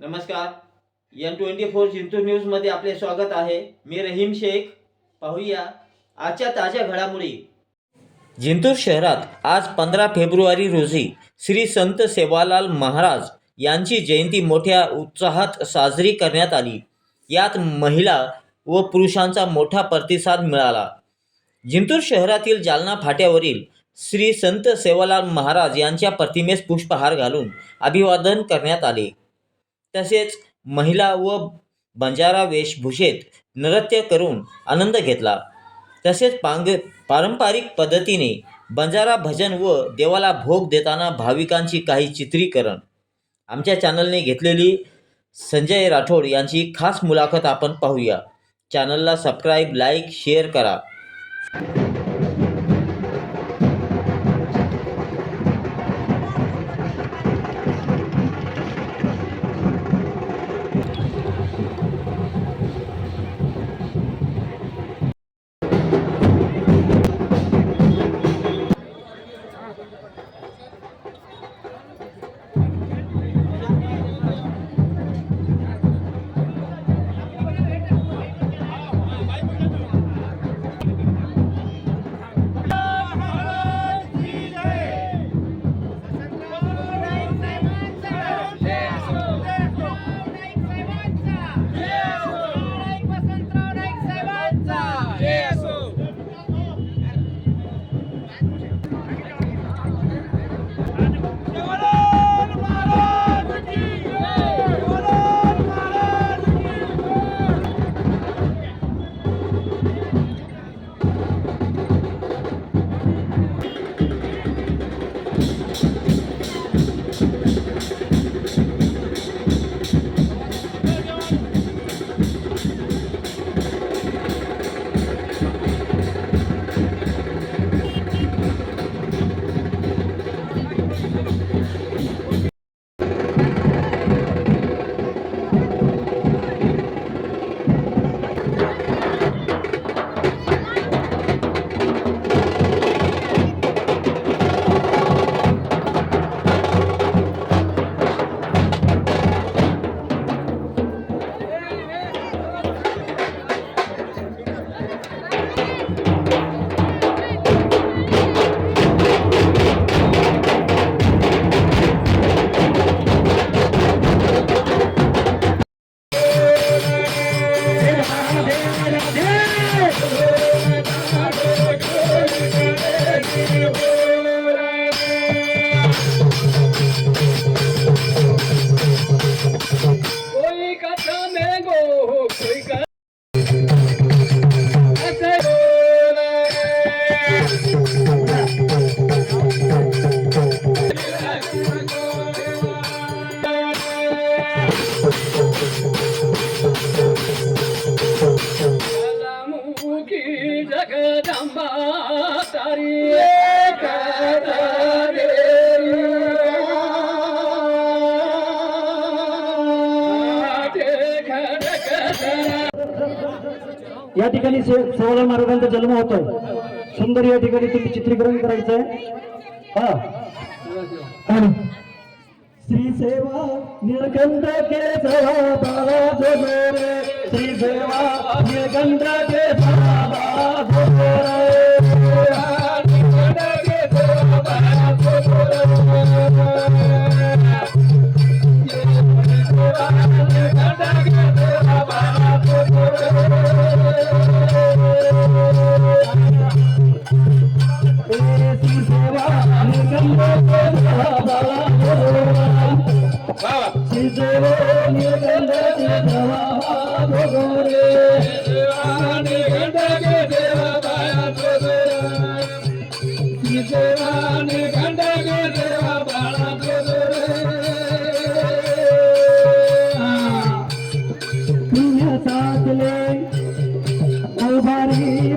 नमस्कार. N twenty four Jintur न्यूजमध्ये आपले स्वागत आहे. मी रहीम शेख. पाहूया आजच्या ताज्या घडामोडी. जिंतूर शहरात आज पंधरा फेब्रुवारी रोजी श्री संत सेवालाल महाराज यांची जयंती मोठ्या उत्साहात साजरी करण्यात आली. यात महिला व पुरुषांचा मोठा प्रतिसाद मिळाला. जिंतूर शहरातील जालना फाट्यावरील श्री संत सेवालाल महाराज यांच्या प्रतिमेस पुष्पहार घालून अभिवादन करण्यात आले. तसेच महिला व बंजारा वेशभूषेत नृत्य करून आनंद घेतला. तसेच पांग पारंपरिक पद्धतीने बंजारा भजन व देवाला भोग देताना भाविकांची काही चित्रीकरण. आमच्या चॅनलने घेतलेली संजय राठोड यांची खास मुलाखत आपण पाहूया. चॅनलला सबस्क्राईब लाईक शेअर करा. की तारी या ठिकाणी से- सेवालाल महाराजांचा जन्म होतो. सुंदर या ठिकाणी तुम्ही चित्रीकरण करायचं आहे हा श्री सेवा निर्गंध के सेवा बाबा जोरे। श्री सेवा निर्गंध के सेवा बाबा श्री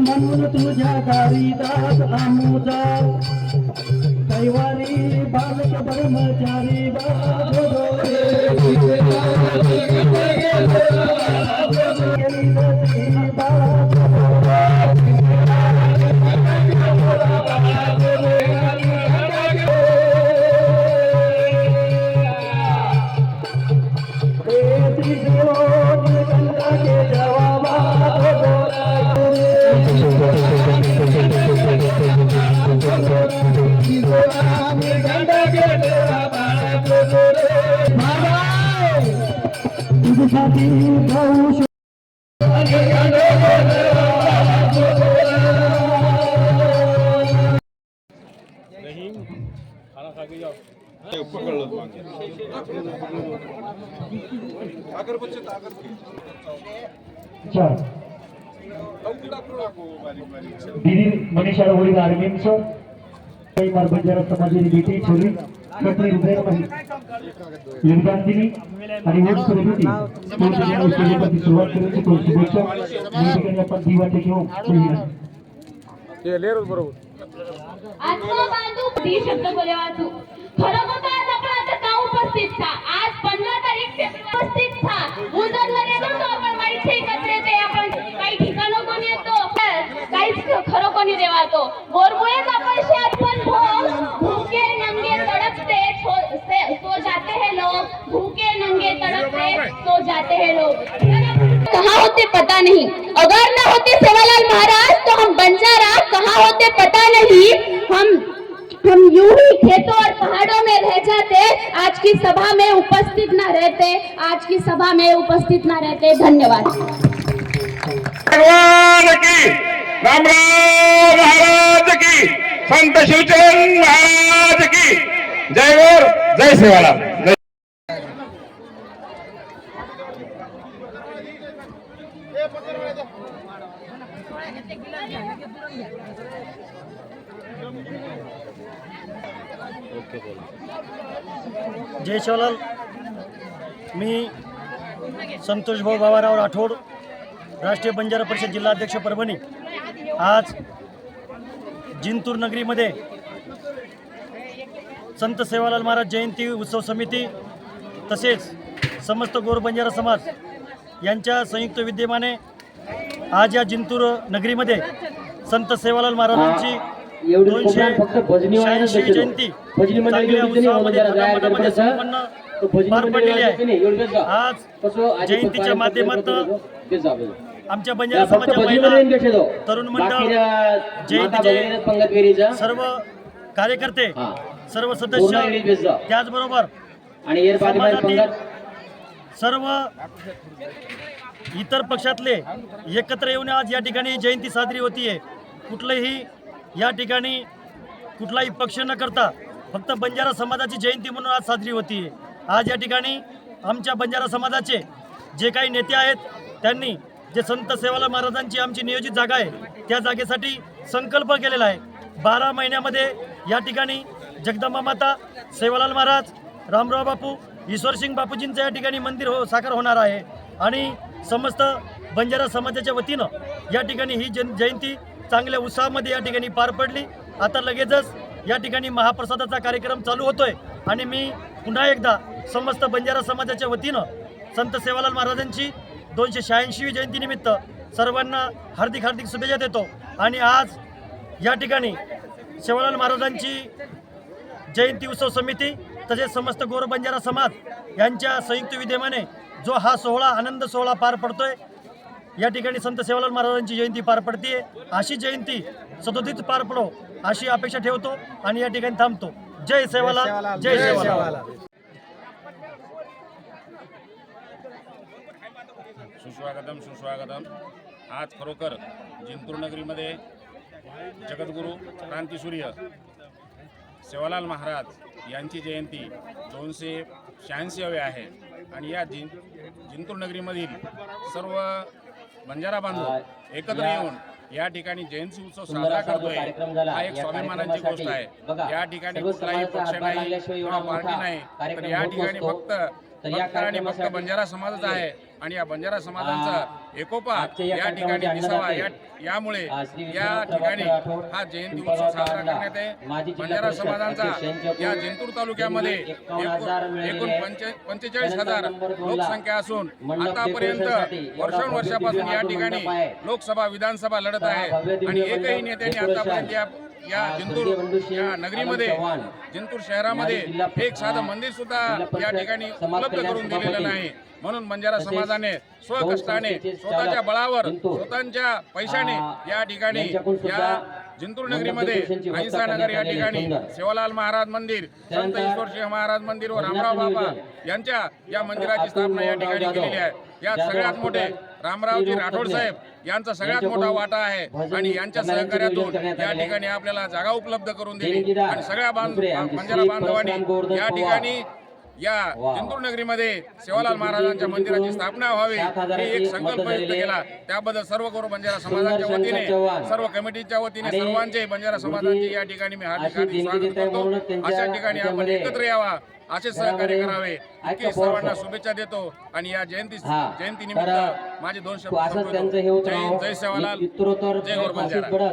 म्हणून तुझ्या दास आमुजा कैवारी बालक ब्रह्मचारी Thank you. तुझ्यासाठी गाऊ शो- चार मनीषा रवळी आर्मींचं. काही मार बंजारा समाजाची बेटी छोरी कटरी हृदयामध्ये योगदान दिली आणि वोट करत होती तो तिने उचलण्याची सुरुवात करायची. तो शुभेच्छा. या ठिकाणी आपण दिवा घेऊन पहिला आत्मा बांधू ती शब्द बोले वाचू. खरं होतं आज आपण आता का उपस्थित था. आज पंधरा तारीख उपस्थित था. उजरला पता नहीं। अगर न होते सेवालाल महाराज तो हम बंजारा कहाँ होते पता नहीं। हम हम यूँ ही खेतों और पहाड़ों में रह जाते, आज की सभा में उपस्थित न रहते, आज की सभा में उपस्थित न रहते। धन्यवाद। की रामराव महाराज की, संत शिवचरण महाराज की। जय गोर जय सेवालाल। जय जय शिवलाल मी संतोष भाऊ बाबाराव राठोड राष्ट्रीय बंजारा परिषद जिल्हाध्यक्ष परभणी. आज जिंतूर नगरीमध्ये संत सेवालाल महाराज जयंती उत्सव समिती तसेच समस्त गोर बंजारा समाज यांच्या संयुक्त विद्यमाने आज या जिंतूर नगरीमध्ये संत सेवालाल महाराजांची दोनशे शहाऐंशी. जयंती चांगल्या गणपतीचा. संपन्न पार पडलेली. आहे आज जयंतीच्या माध्यमातून. आमच्या बंजारा समाजच्या महिला. तरुण मंडळ, जयंतीचे. सर्व कार्यकर्ते. सर्व सदस्य. त्याचबरोबर आणि सर्व इतर पक्षातले एकत्र येऊन आज या ठिकाणी जयंती साजरी होतीये. कुठलंही या ठिकाणी कुठलाही पक्ष न करता फक्त बंजारा समाजाची जयंती म्हणून आज साजरी होतीये. आज या ठिकाणी आमच्या बंजारा समाजाचे जे काही नेते आहेत त्यांनी जे संत सेवाला महाराजांची आमची नियोजित जागा आहे त्या जागेसाठी संकल्प केलेला आहे. बारा महिन्यामध्ये या ठिकाणी जगदंबा माता सेवालाल महाराज रामराव बापू ईश्वरसिंग बापूजींचं या ठिकाणी मंदिर हो साकार होणार आहे. आणि समस्त बंजारा समाजाच्या वतीनं या ठिकाणी ही जन जयंती चांगल्या उत्साहामध्ये या ठिकाणी पार पडली. आता लगेचच या ठिकाणी महाप्रसादाचा कार्यक्रम चालू होतोय. आणि मी पुन्हा एकदा समस्त बंजारा समाजाच्या वतीनं संत सेवालाल महाराजांची दोनशे शहाऐंशीवी जयंतीनिमित्त सर्वांना हार्दिक हार्दिक शुभेच्छा देतो. आणि आज या ठिकाणी सेवालाल महाराजांची जयंती उत्सव समिती तसेच समस्त गोर बंजारा समाज यांच्या संयुक्त विद्यमाने जो हा सोहळा आनंद सोहळा पार पडतोय या ठिकाणी संत सेवालाल महाराजांची जयंती पार पडते अशी जयंती सदोदित पार पडो अशी अपेक्षा ठेवतो आणि या ठिकाणी थांबतो. जय सेवालाल जय सेवालाल. सुस्वागतम सुस्वागतम. आज खरोखर जिंतूर नगरीमध्ये जगद्गुरू क्रांतीसूर्य सेवालाल महाराज यांची जयंती दोनशे शहाऐंशीवी आहे. आणि या जिं जिंतूर नगरीमधील सर्व बंजारा बांधव एकत्र येऊन या ठिकाणी जयंती उत्सव साजरा करतोय. हा एक स्वाभिमानाची गोष्ट आहे. या ठिकाणी कुठलाही पक्ष नाही किंवा पार्टी नाही. तर या ठिकाणी फक्त फक्त आणि फक्त बंजारा समाजच आहे. आणि या बंजारा समाजांचा एकोपा या ठिकाणी दिसावा. या यामुळे या ठिकाणी हा जयंती उत्सव साजरा करण्यात आहे बंजारा समाजांचा या जिंतूर तालुक्यामध्ये एकूण एकूण पंचे पंचेचाळीस हजार लोकसंख्या असून आतापर्यंत वर्षानुवर्षापासून या ठिकाणी लोकसभा विधानसभा लढत आहे. आणि एकही नेत्याने आतापर्यंत या या जिंतूर या नगरीमध्ये जिंतूर शहरामध्ये एक साधं मंदिर सुद्धा या ठिकाणी उपलब्ध करून दिलेलं नाही. म्हणून बंजारा समाजाने स्वकष्टाने स्वतःच्या बळावर स्वतःच्या पैशाने या ठिकाणी या जिंतूर नगरीमध्ये अहिंसा नगर या ठिकाणी सेवालाल महाराज मंदिर संत ईश्वरसिंह महाराज मंदिर व रामराव बाबा यांच्या या मंदिराची स्थापना या ठिकाणी केलेली आहे. यात सगळ्यात मोठे रामरावजी राठोड साहेब यांचा सगळ्यात मोठा वाटा आहे आणि यांच्या सहकार्यातून या ठिकाणी आपल्याला जागा उपलब्ध करून दिली. आणि सगळ्या बांध बंजारा बांधवांनी या ठिकाणी या जिंतूर नगरीमध्ये सेवालाल महाराजांच्या मंदिराची स्थापना व्हावी ही एक संकल्प व्यक्त केला. त्याबद्दल सर्व करू बंजारा समाजाच्या वतीने सर्व कमिटीच्या वतीने सर्वांचे बंजारा समाजाचे या ठिकाणी मी हार्दिक स्वागत करतो. अशा ठिकाणी आपण एकत्र यावा असे सहकार्य करावे. इतकी सर्वांना शुभेच्छा देतो आणि या जयंती जयंती निमित्त माझे दोन शब्द जय जय सेवालाल जय गोर विकास बंजारा